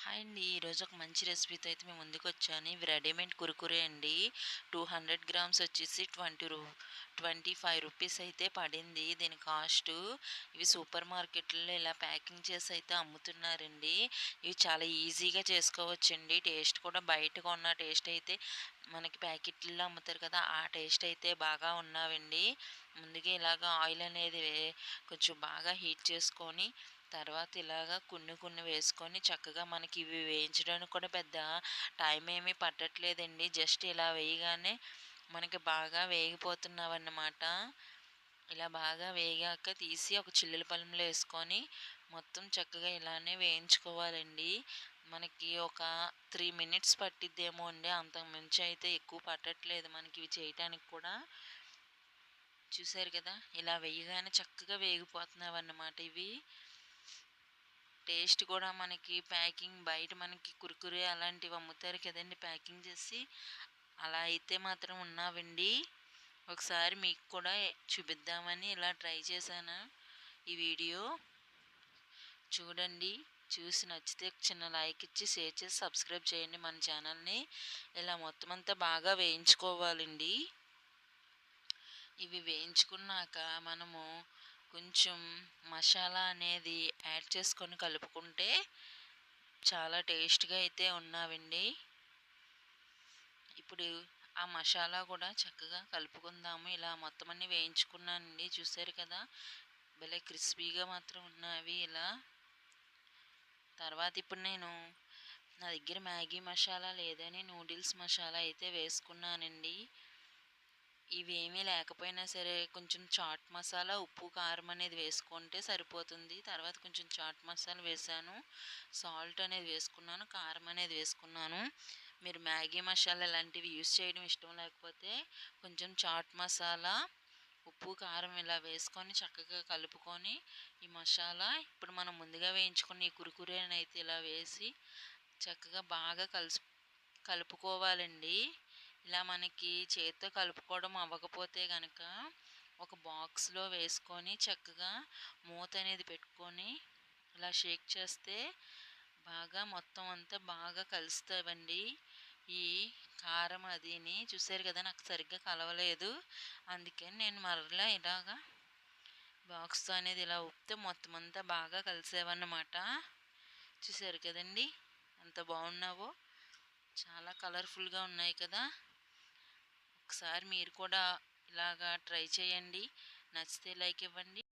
Hi అండి. ఈరోజు ఒక మంచి రెసిపీతో అయితే మేము ముందుకు వచ్చాను ఇవి రెడీమేడ్ కురుకురే అండి. టూ హండ్రెడ్ గ్రామ్స్ వచ్చేసి ట్వంటీ రూ ట్వంటీ ఫైవ్ రూపీస్ అయితే పడింది. దీని కాస్ట్ ఇవి సూపర్ మార్కెట్లో ఇలా ప్యాకింగ్ చేసి అయితే అమ్ముతున్నారండి. ఇవి చాలా ఈజీగా చేసుకోవచ్చండి. టేస్ట్ కూడా బయట కొన్న టేస్ట్ అయితే మనకి ప్యాకెట్లో అమ్ముతారు కదా ఆ టేస్ట్ అయితే బాగా ఉన్నావండి. ముందుగా ఇలాగ ఆయిల్ అనేది కొంచెం బాగా హీట్ చేసుకొని తర్వాత ఇలాగా కొన్ని కొన్ని వేసుకొని చక్కగా మనకి ఇవి వేయించడానికి కూడా పెద్ద టైం ఏమీ పట్టట్లేదండి. జస్ట్ ఇలా వేయగానే మనకి బాగా వేగిపోతున్నావన్నమాట. ఇలా బాగా వేగాక తీసి ఒక చిల్లుల పళ్ళంలో వేసుకొని మొత్తం చక్కగా ఇలానే వేయించుకోవాలండి. మనకి ఒక త్రీ మినిట్స్ పట్టిద్దేమో అండి. అంతకు మించి అయితే ఎక్కువ పట్టట్లేదు మనకి ఇవి చేయటానికి కూడా. చూసారు కదా? ఇలా వేయగానే చక్కగా వేగిపోతున్నావు అన్నమాట ఇవి. టేస్ట్ కూడా మనకి ప్యాకింగ్ బయట మనకి కురుకురే అలాంటివి అమ్ముతారు కదండి ప్యాకింగ్ చేసి. అలా అయితే మాత్రం ఉన్నావండి. ఒకసారి మీకు కూడా చూపిద్దామని ఇలా ట్రై చేశాను ఈ వీడియో. చూడండి చూసి నచ్చితే చిన్న లైక్ ఇచ్చి షేర్ చేసి సబ్స్క్రైబ్ చేయండి మన ఛానల్ని. ఇలా మొత్తం అంతా బాగా వేయించుకోవాలండి. ఇవి వేయించుకున్నాక మనము కొంచెం మసాలా అనేది యాడ్ చేసుకొని కలుపుకుంటే చాలా టేస్ట్గా అయితే ఉన్నావండి. ఇప్పుడు ఆ మసాలా కూడా చక్కగా కలుపుకుందాము. ఇలా మొత్తం అన్నీ వేయించుకున్నానండి. చూసారు కదా? భలే క్రిస్పీగా మాత్రం ఉన్నవి ఇలా. తర్వాత ఇప్పుడు నేను నా దగ్గర మ్యాగీ మసాలా లేదని నూడిల్స్ మసాలా అయితే వేసుకున్నానండి. ఇవేమీ లేకపోయినా సరే కొంచెం చాట్ మసాలా ఉప్పు కారం అనేది వేసుకుంటే సరిపోతుంది. తర్వాత కొంచెం చాట్ మసాలా వేసాను. సాల్ట్ అనేది వేసుకున్నాను కారం అనేది వేసుకున్నాను. మీరు మ్యాగీ మసాలా ఇలాంటివి యూస్ చేయడం ఇష్టం లేకపోతే కొంచెం చాట్ మసాలా ఉప్పు కారం ఇలా వేసుకొని చక్కగా కలుపుకొని ఈ మసాలా ఇప్పుడు మనం ముందుగా వేయించుకున్న ఈ కురుకురేనైతే ఇలా వేసి చక్కగా బాగా కలుసు కలుపుకోవాలండి. ఇలా మనకి చేతితో కలుపుకోవడం అవ్వకపోతే కనుక ఒక బాక్స్లో వేసుకొని చక్కగా మూత అనేది పెట్టుకొని ఇలా షేక్ చేస్తే బాగా మొత్తం అంతా బాగా కలుస్తావండి. ఈ కారం అదిని చూసారు కదా నాకు సరిగ్గా కలవలేదు. అందుకని నేను మరలా ఇలాగా బాక్స్తో అనేది ఇలా ఉప్పితే మొత్తం అంతా బాగా కలిసేవన్నమాట. చూసారు కదండి ఎంత బాగున్నావో. చాలా కలర్ఫుల్గా ఉన్నాయి కదా. ఒకసారి మీరు కూడా ఇలాగా ట్రై చేయండి. నచ్చితే లైక్ ఇవ్వండి.